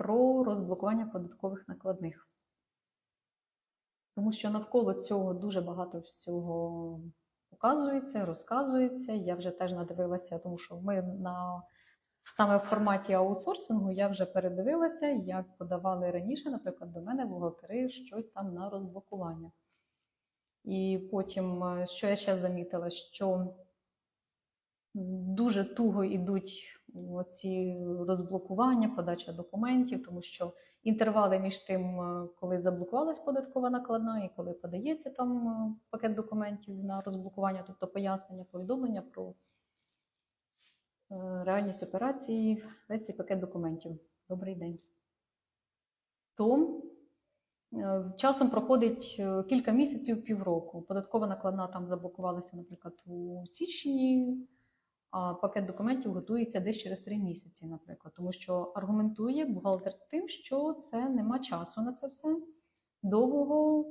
про розблокування податкових накладних. Тому що навколо цього дуже багато всього показується, розказується. Я вже теж надивилася, тому що ми на саме в форматі аутсорсингу я вже передивилася, як подавали раніше, наприклад, до мене бухгалтери щось там на розблокування. І потім, е, що я ще замітила, що дуже туго йдуть ці розблокування, подача документів, тому що інтервали між тим, е, коли заблокувалась податкова накладна, і коли подається там е, пакет документів на розблокування, тобто пояснення, повідомлення про е, реальність операції, весь цей пакет документів. Добрий день. То часом проходить кілька місяців, півроку. Податкова накладна там заблокувалася, наприклад, у січні, пакет документів готується десь через три місяці, наприклад, тому що аргументує бухгалтер тим, що це нема часу на це все. Довгого